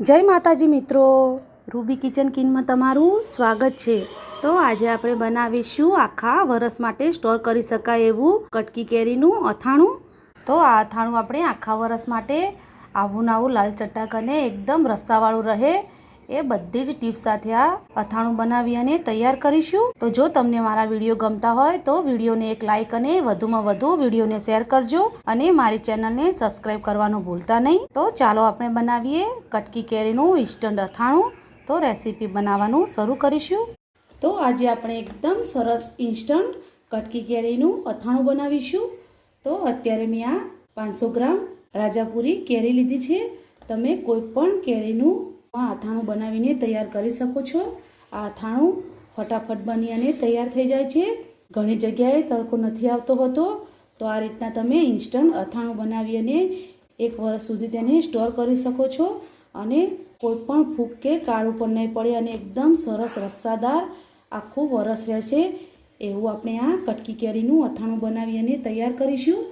જય માતાજી મિત્રો. રૂબી કિચન કિનમાં તમારું સ્વાગત છે. તો આજે આપણે બનાવીશું આખા વરસ માટે સ્ટોર કરી શકાય એવું કટકી કેરીનું અથાણું. તો આ અથાણું આપણે આખા વરસ માટે આવું નાવું લાલ ચટાક અને એકદમ રસ્સાવાળું રહે. એ બધી જ ટીપ્સ સાથે આ અથાણું બનાવી અને તૈયાર કરીશું. તો જો તમને મારા વીડિયો ગમતા હોય તો વિડીયોને એક લાઇક અને વધુમાં વધુ વિડીયોને શેર કરજો અને મારી ચેનલને સબસ્ક્રાઈબ કરવાનું ભૂલતા નહીં. તો ચાલો આપણે બનાવીએ કટકી કેરીનું ઇન્સ્ટન્ટ અથાણું. તો રેસીપી બનાવવાનું શરૂ કરીશું. તો આજે આપણે એકદમ સરસ ઇન્સ્ટન્ટ કટકી કેરીનું અથાણું બનાવીશું. તો અત્યારે મેં આ પાંચસો ગ્રામ રાજાપુરી કેરી લીધી છે. તમે કોઈ પણ કેરીનું આ અથાણું બનાવીને તૈયાર કરી શકો છો. આ અથાણું ફટાફટ બની અને તૈયાર થઈ જાય છે. ઘણી જગ્યાએ તડકો નથી આવતો હોતો. તો આ રીતના તમે ઇન્સ્ટન્ટ અથાણું બનાવી અને એક વર્ષ સુધી તેને સ્ટોર કરી શકો છો. અને કોઈ પણ ફૂગ કે કાળું પણ નહીં પડે અને એકદમ સરસ રસ્સાદાર આખું વરસ રહેશે. એવું આપણે આ કટકી કેરીનું અથાણું બનાવી અને તૈયાર કરીશું.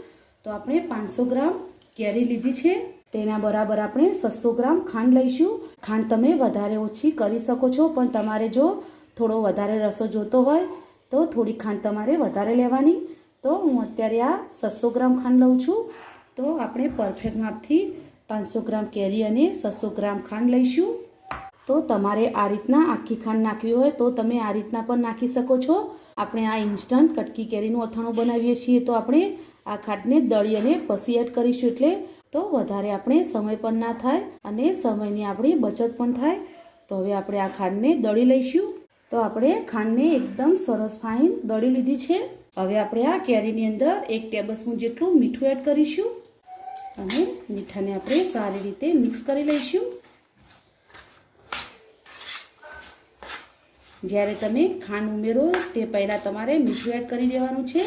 તો આપણે પાંચસો ગ્રામ કેરી લીધી છે. તેના બરાબર આપણે છસો ગ્રામ ખાંડ લઈશું. ખાંડ તમે વધારે ઓછી કરી શકો છો, પણ તમારે જો થોડો વધારે રસો જોતો હોય, તો થોડી ખાંડ તમારે વધારે લેવાની. તો હું અત્યારે આ છસો ગ્રામ ખાંડ લઉં છું. તો આપણે પરફેક્ટ માપથી પાંચસો ગ્રામ કેરી અને છસો ગ્રામ ખાંડ લઈશું. તો તમારે આ રીતના આખી ખાંડ નાખવી હોય, તો તમે આ રીતના પણ નાખી શકો છો. આપણે આ ઇન્સ્ટન્ટ કટકી કેરીનું અથાણું બનાવીએ છીએ, તો આપણે આ ખાંડને દળી અને પછી એડ કરીશું. એટલે તો વધારે આપણે સમય પણ ના થાય અને સમયની આપણી બચત પણ થાય. તો હવે આપણે આ ખાંડને દળી લઈશું. તો આપણે ખાંડને એકદમ સરસ ફાઇન દળી લીધી છે. હવે આપણે આ કેરીની અંદર એક ટેબલસ્પૂન જેટલું મીઠું એડ કરીશું અને મીઠાને આપણે સારી રીતે મિક્સ કરી લઈશું. જ્યારે તમે ખાંડ ઉમેરો તે પહેલાં તમારે મીઠું એડ કરી દેવાનું છે.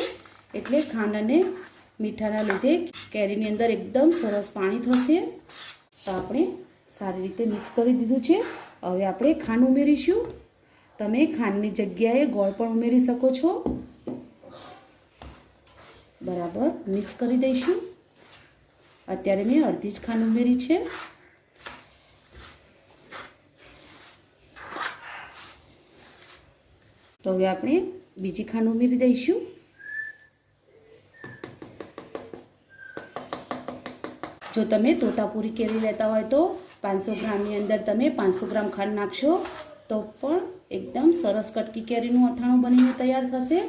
એટલે ખાંડ અને મીઠાના લીધે કેરીની અંદર એકદમ સરસ પાણી થશે. તો આપણે સારી રીતે મિક્સ કરી દીધું છે. હવે આપણે ખાંડ ઉમેરીશું. તમે ખાંડની જગ્યાએ ગોળ પણ ઉમેરી શકો છો. બરાબર, મિક્સ કરી દઈશું. અત્યારે મેં અડધી જ ખાંડ ઉમેરી છે. તો હવે આપણે બીજી ખાંડ ઉમેરી દઈશું. જો તમે તોતાપુરી કેરી લેતા હોય તો પાંચસો ગ્રામની અંદર તમે પાંચસો ગ્રામ ખાંડ નાખશો. તો પણ એકદમ સરસ કટકી કેરીનું અથાણું બનીને તૈયાર થશે.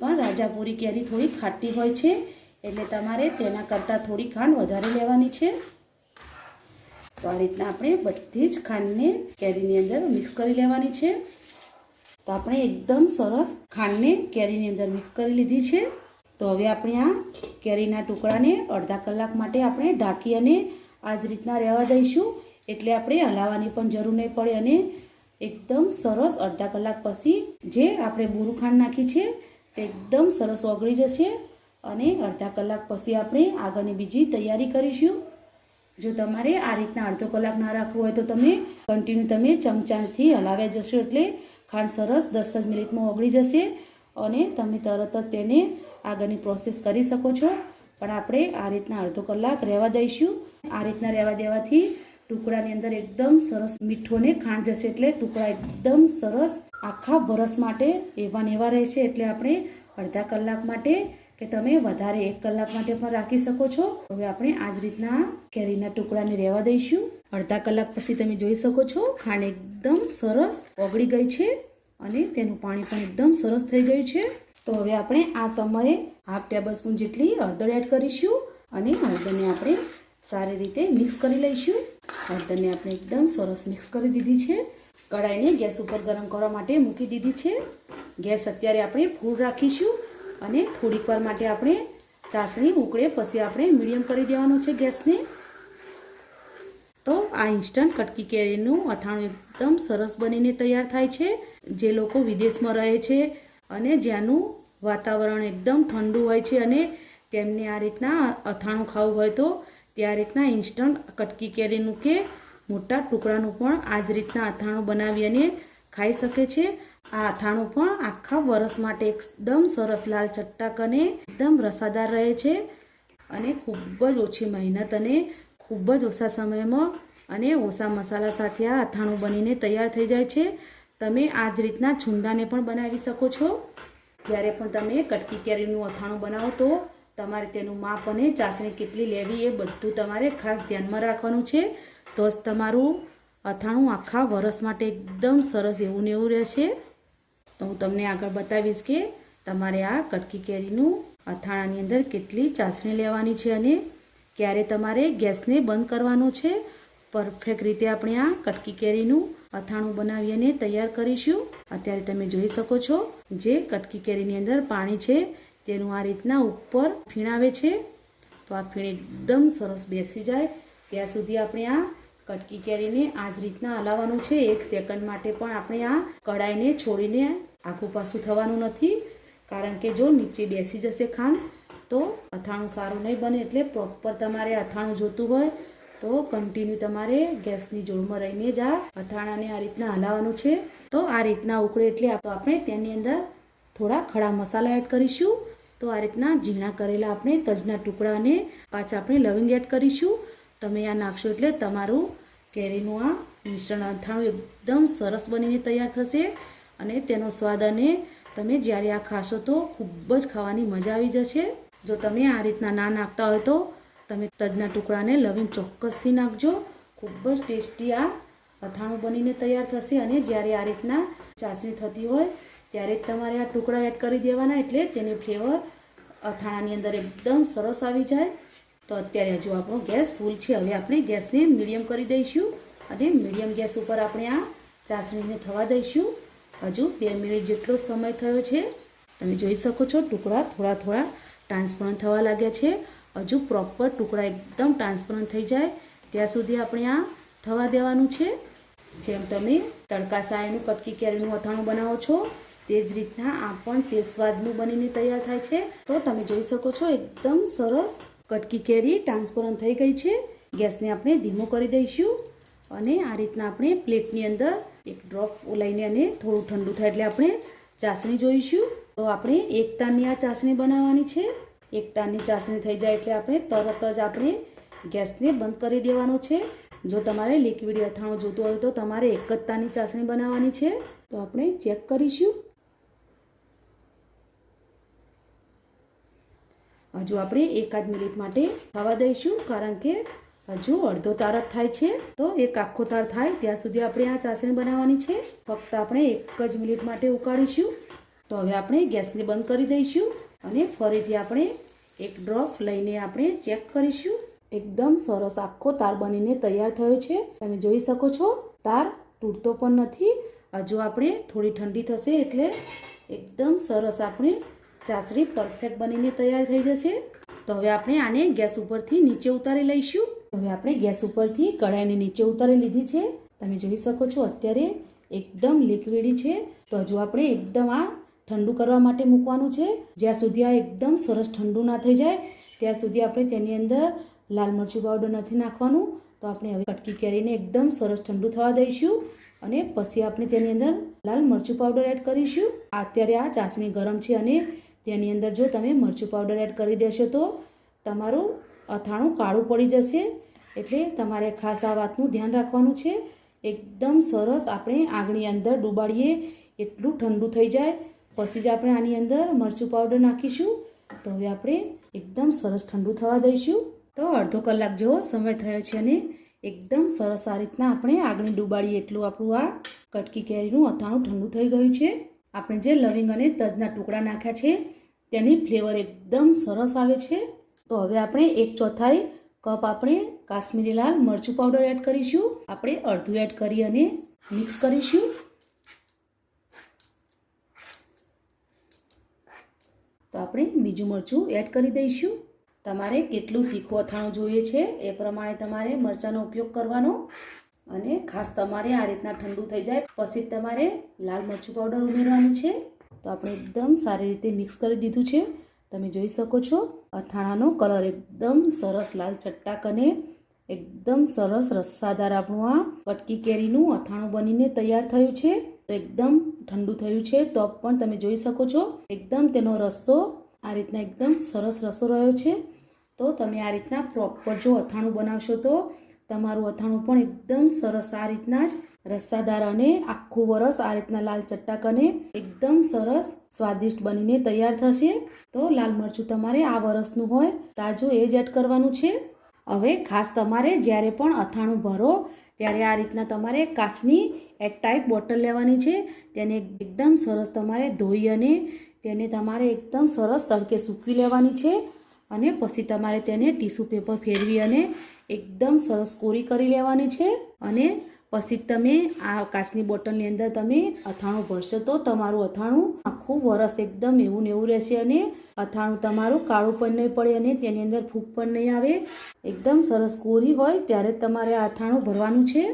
પણ રાજાપુરી કેરી થોડી ખાટી હોય છે, એટલે તમારે તેના કરતાં થોડી ખાંડ વધારે લેવાની છે. તો આ રીતના આપણે બધી જ ખાંડને કેરીની અંદર મિક્સ કરી લેવાની છે. તો આપણે એકદમ સરસ ખાંડને કેરીની અંદર મિક્સ કરી લીધી છે. તો હવે આપણે આ કેરીના ટુકડાને અડધા કલાક માટે આપણે ઢાંકી અને આ જ રીતના રહેવા દઈશું. એટલે આપણે હલાવવાની પણ જરૂર નહીં પડે અને એકદમ સરસ અડધા કલાક પછી જે આપણે બોરું ખાંડ નાખી છે તે એકદમ સરસ ઓગળી જશે અને અડધા કલાક પછી આપણે આગળની બીજી તૈયારી કરીશું. જો તમારે આ રીતના અડધો કલાક ના રાખવું હોય તો તમે કન્ટિન્યુ તમે ચમચાથી હલાવ્યા જશો એટલે ખાંડ સરસ દસ જ મિનિટમાં ઓગળી જશે અને તમે તરત જ તેને આગળની પ્રોસેસ કરી શકો છો. પણ આપણે આ રીતના અડધો કલાક રહેવા દઈશું. આ રીતના રહેવા દેવાથી ટુકડાની અંદર એકદમ સરસ મીઠો ને ખાંડ જશે એટલે ટુકડા એકદમ સરસ આખા વરસ માટે એવા ને એવા રહેશે એટલે આપણે અડધા કલાક માટે કે તમે વધારે એક કલાક માટે પણ રાખી શકો છો. હવે આપણે આ જ રીતના કેરીના ટુકડાને રહેવા દઈશું. અડધા કલાક પછી તમે જોઈ શકો છો ખાંડ એકદમ સરસ ઓગળી ગઈ છે અને તેનું પાણી પણ એકદમ સરસ થઈ ગયું છે. તો હવે આપણે આ સમયે હાફ ટેબલ સ્પૂન જેટલી હળદર એડ કરીશું અને હળદરને આપણે સારી રીતે મિક્સ કરી લઈશું. હળદરને આપણે એકદમ સરસ મિક્સ કરી દીધી છે. કઢાઈને ગેસ ઉપર ગરમ કરવા માટે મૂકી દીધી છે. ગેસ અત્યારે આપણે ફૂલ રાખીશું અને થોડીક વાર માટે આપણે ચાસણી ઉકળે પછી આપણે મીડિયમ કરી દેવાનું છે ગેસને. તો આ ઇન્સ્ટન્ટ કટકી કેરીનું અથાણું એકદમ સરસ બનીને તૈયાર થાય છે. જે લોકો વિદેશમાં રહે છે અને જ્યાંનું વાતાવરણ એકદમ ઠંડુ હોય છે અને તેમને આ રીતના અથાણું ખાવું હોય તો તે આ રીતના ઇન્સ્ટન્ટ કટકી કેરીનું કે મોટા ટુકડાનું પણ આ જ રીતના અથાણું બનાવી અને ખાઈ શકે છે. આ અથાણું પણ આખા વરસ માટે એકદમ સરસ લાલ ચટ્ટાક અને એકદમ રસાદાર રહે છે અને ખૂબ જ ઓછી મહેનત અને ખૂબ જ ઓછા સમયમાં અને ઓછા મસાલા સાથે આ અથાણું બનીને તૈયાર થઈ જાય છે. તમે આ જ રીતના છુંદાને પણ બનાવી શકો છો. જ્યારે પણ તમે કટકી કેરીનું અથાણું બનાવો તો તમારે તેનું માપ અને ચાસણી કેટલી લેવી એ બધું તમારે ખાસ ધ્યાનમાં રાખવાનું છે. તો જ તમારું અથાણું આખા વરસ માટે એકદમ સરસ એવું ને એવું રહેશે. તો હું તમને આગળ બતાવીશ કે તમારે આ કટકી કેરીનું અથાણાની અંદર કેટલી ચાસણી લેવાની છે અને ક્યારે તમારે ગેસને બંધ કરવાનો છે. પરફેક્ટ રીતે આપણે આ કટકી કેરીનું અથાણું બનાવી અને તૈયાર કરીશું. અત્યારે તમે જોઈ શકો છો જે કટકી કેરીની અંદર પાણી છે તેનું આ રીતના ઉપર ફીણ આવે છે. તો આ ફીણ એકદમ સરસ બેસી જાય. ત્યાં સુધી આપણે આ કટકી કેરીને આ જ રીતના હલાવવાનું છે. એક સેકન્ડ માટે પણ આપણે આ કડાઈને છોડીને આખું પાછું થવાનું નથી. કારણ કે જો નીચે બેસી જશે ખાંડ, તો અથાણું સારું નહીં બને એટલે પ્રોપર તમારે અથાણું જોતું હોય તો કન્ટિન્યુ તમારે ગેસની જોડમાં રહીને જ આ અથાણાને આ રીતના હલાવવાનું છે. તો આ રીતના ઉકળે એટલે આપણે તેની અંદર થોડા ખડા મસાલા એડ કરીશું. તો આ રીતના ઝીણા કરેલા આપણે તજના ટુકડાને પાછા આપણે લવિંગ એડ કરીશું. તમે આ નાખશો એટલે તમારું કેરીનું આ મિશ્રણ અથાણું એકદમ સરસ બનીને તૈયાર થશે અને તેનો સ્વાદ અને તમે જ્યારે આ ખાશો તો ખૂબ જ ખાવાની મજા આવી જશે. જો તમે આ રીતના ના નાખતા હોય તો તમે તજના ટુકડાને લવિંગ ચોક્કસથી નાખજો. ખૂબ જ ટેસ્ટી આ અથાણું બનીને તૈયાર થશે અને જ્યારે આ રીતના ચાસણી થતી હોય ત્યારે જ તમારે આ ટુકડા એડ કરી દેવાના એટલે તેની ફ્લેવર અથાણાની અંદર એકદમ સરસ આવી જાય. તો અત્યારે હજુ આપણો ગેસ ફૂલ છે. હવે આપણે ગેસને મીડિયમ કરી દઈશું અને મીડિયમ ગેસ ઉપર આપણે આ ચાસણીને થવા દઈશું. હજુ બે મિનિટ જેટલો સમય થયો છે. તમે જોઈ શકો છો ટુકડા થોડા થોડા ટ્રાન્સપરન્ટ થવા લાગ્યા છે. હજુ પ્રોપર ટુકડા એકદમ ટ્રાન્સપરન્ટ થઈ જાય. ત્યાં સુધી આપણે આ થવા દેવાનું છે. જેમ તમે તડકા સાયનું કટકી કેરીનું અથાણું બનાવો છો, તે જ રીતના આ પણ તે સ્વાદનું બનીને તૈયાર થાય છે. તો તમે જોઈ શકો છો, એકદમ સરસ કટકી કેરી ટ્રાન્સપરન્ટ થઈ ગઈ છે. ગેસને આપણે ધીમો કરી દઈશું અને આ રીતના આપણે પ્લેટની અંદર એક ડ્રોપ લઈને અને થોડું ઠંડુ થાય એટલે આપણે ચાસણી જોઈશું. તો આપણે એક તારની આ ચાસણી બનાવવાની છે. એક તારની ચાસણી થઈ જાય એટલે આપણે તરત જ આપણે ગેસને બંધ કરી દેવાનો છે. જો તમારે લિક્વિડ અથાણું જોતું હોય તો તમારે એક જ તારની ચાસણી બનાવવાની છે. તો આપણે ચેક કરીશું. હજુ આપણે એકાદ મિનિટ માટે થવા દઈશું, કારણ કે હજુ અડધો તાર જ થાય છે. તો એક આખો તાર થાય, ત્યાં સુધી આપણે આ ચાસણી બનાવવાની છે. ફક્ત આપણે એક જ મિનિટ માટે ઉકાળીશું. તો હવે આપણે ગેસને બંધ કરી દઈશું. અને ફરીથી આપણે એક ડ્રોપ લઈને આપણે ચેક કરીશું. એકદમ સરસ આખો તાર બનીને તૈયાર થયો છે. તમે જોઈ શકો છો, તાર તૂટતો પણ નથી. હજુ આપણે થોડી ઠંડી થશે એટલે એકદમ સરસ આપણે ચાસણી પરફેક્ટ બનીને તૈયાર થઈ જશે. તો હવે આપણે આને ગેસ ઉપરથી નીચે ઉતારી લઈશું. હવે આપણે ગેસ ઉપરથી કઢાઈને નીચે ઉતારી લીધી છે. તમે જોઈ શકો છો, અત્યારે એકદમ લિક્વિડી છે. તો હજુ આપણે એકદમ આ ઠંડુ કરવા માટે મૂકવાનું છે. જ્યાં સુધી આ એકદમ સરસ ઠંડુ ના થઈ જાય, ત્યાં સુધી આપણે તેની અંદર લાલ મરચું પાવડર નથી નાખવાનું. તો આપણે હવે કટકી કેરીને એકદમ સરસ ઠંડુ થવા દઈશું અને પછી આપણે તેની અંદર લાલ મરચું પાવડર એડ કરીશું. અત્યારે આ ચાસણી ગરમ છે અને તેની અંદર જો તમે મરચું પાવડર એડ કરી દેશો તો તમારું અથાણું કાળું પડી જશે. એટલે તમારે ખાસ આ વાતનું ધ્યાન રાખવાનું છે. એકદમ સરસ આપણે આગની અંદર ડૂબાડીએ, એટલું ઠંડુ થઈ જાય. પછી જ આપણે આની અંદર મરચું પાવડર નાખીશું. તો હવે આપણે એકદમ સરસ ઠંડુ થવા દઈશું. તો અડધો કલાક જેવો સમય થયો છે અને એકદમ સરસ આ રીતના આપણે આગની ડુબાડીએ એટલું આપણું આ કટકી કેરીનું અથાણું ઠંડુ થઈ ગયું છે. આપણે જે લવિંગ અને તજના ટુકડા નાખ્યા છે, તેની ફ્લેવર એકદમ સરસ આવે છે. તો હવે આપણે એક ચોથાઈ કપ આપણે કાશ્મીરી લાલ મરચું પાવડર એડ કરીશું. આપણે અડધું એડ કરી અને મિક્સ કરીશું તો આપણે બીજું મરચું એડ કરી દઈશું. તમારે કેટલું તીખું અથાણું જોઈએ છે એ પ્રમાણે તમારે મરચાંનો ઉપયોગ કરવાનો. અને ખાસ તમારે આ રીતના ઠંડુ થઈ જાય પછી તમારે લાલ મરચું પાવડર ઉમેરવાનું છે. તો આપણે એકદમ સારી રીતે મિક્સ કરી દીધું છે. તમે જોઈ શકો છો, અથાણાનો કલર એકદમ સરસ લાલ ચટ્ટાક અને એકદમ સરસ રસ્સાદાર આપણું આ કટકી કેરીનું અથાણું બનીને તૈયાર થયું છે. તો એકદમ ઠંડુ થયું છે. તો પણ તમે જોઈ શકો છો, એકદમ તેનો રસ્સો આ રીતના એકદમ સરસ રસો રહ્યો છે. તો તમે આ રીતના પ્રોપર જો અથાણું બનાવશો તો તમારું અથાણું પણ એકદમ સરસ આ રીતના જ રસ્સાદાર અને આખું વરસ આ રીતના લાલ ચટ્ટા અને એકદમ સરસ સ્વાદિષ્ટ બનીને તૈયાર થશે. તો લાલ મરચું તમારે આ વરસનું હોય તાજું એ જ એડ કરવાનું છે. હવે ખાસ તમારે જ્યારે પણ અથાણું ભરો ત્યારે આ રીતના તમારે કાચની એટ ટાઈપ બોટલ લેવાની છે. તેને એકદમ સરસ તમારે ધોઈ અને તેને તમારે એકદમ સરસ તડકે સૂકવી લેવાની છે અને પછી તમારે તેને ટીશ્યુ પેપર ફેરવી અને એકદમ સરસ કોરી કરી લેવાની છે અને પછી તમે આ કાચની બોટલની અંદર તમે અથાણું ભરશો તો તમારું અથાણું આખું વરસ એકદમ એવું ને એવું રહેશે અને અથાણું તમારું કાળું પણ નહીં પડે અને તેની અંદર ફૂગ પણ નહીં આવે. એકદમ સરસ કોરી હોય ત્યારે તમારે આ અથાણું ભરવાનું છે.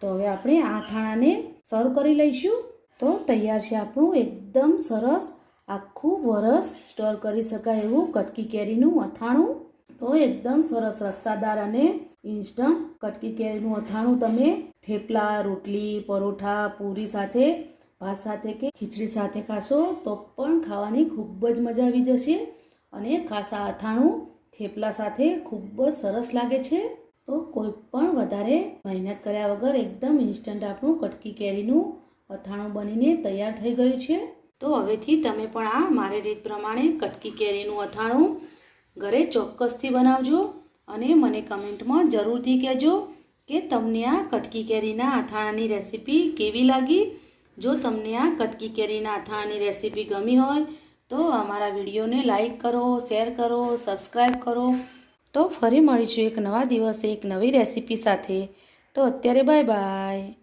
તો હવે આપણે આ અથાણાને સર્વ કરી લઈશું. તો તૈયાર છે આપણું એકદમ સરસ આખું વરસ સ્ટોર કરી શકાય એવું કટકી કેરીનું અથાણું? તો એકદમ સરસ રસ્સાદાર અને ઇન્સ્ટન્ટ કટકી કેરીનું અથાણું તમે થેપલા, રોટલી, પરોઠા, પૂરી સાથે, ભાત સાથે કે ખીચડી સાથે ખાશો તો પણ ખાવાની ખૂબ જ મજા આવી જશે અને ખાસા અથાણું થેપલા સાથે ખૂબ જ સરસ લાગે છે. તો કોઈ પણ વધારે મહેનત કર્યા વગર એકદમ ઇન્સ્ટન્ટ આપણું કટકી કેરીનું અથાણું બનીને તૈયાર થઈ ગયું છે. તો હવેથી તમે પણ આ મારી રીત પ્રમાણે કટકી કેરીનું અથાણું ઘરે ચોક્કસથી બનાવજો અને મને કમેન્ટમાં જરૂરથી કહેજો કે તમને આ કટકી કેરીના અથાણાની રેસીપી કેવી લાગી. જો તમને આ કટકી કેરીના અથાણાની રેસીપી ગમી હોય તો અમારા વિડીયોને લાઈક કરો, શેર કરો, સબસ્ક્રાઈબ કરો. તો ફરી મળીશું એક નવા દિવસે એક નવી રેસીપી સાથે. તો અત્યારે બાય બાય.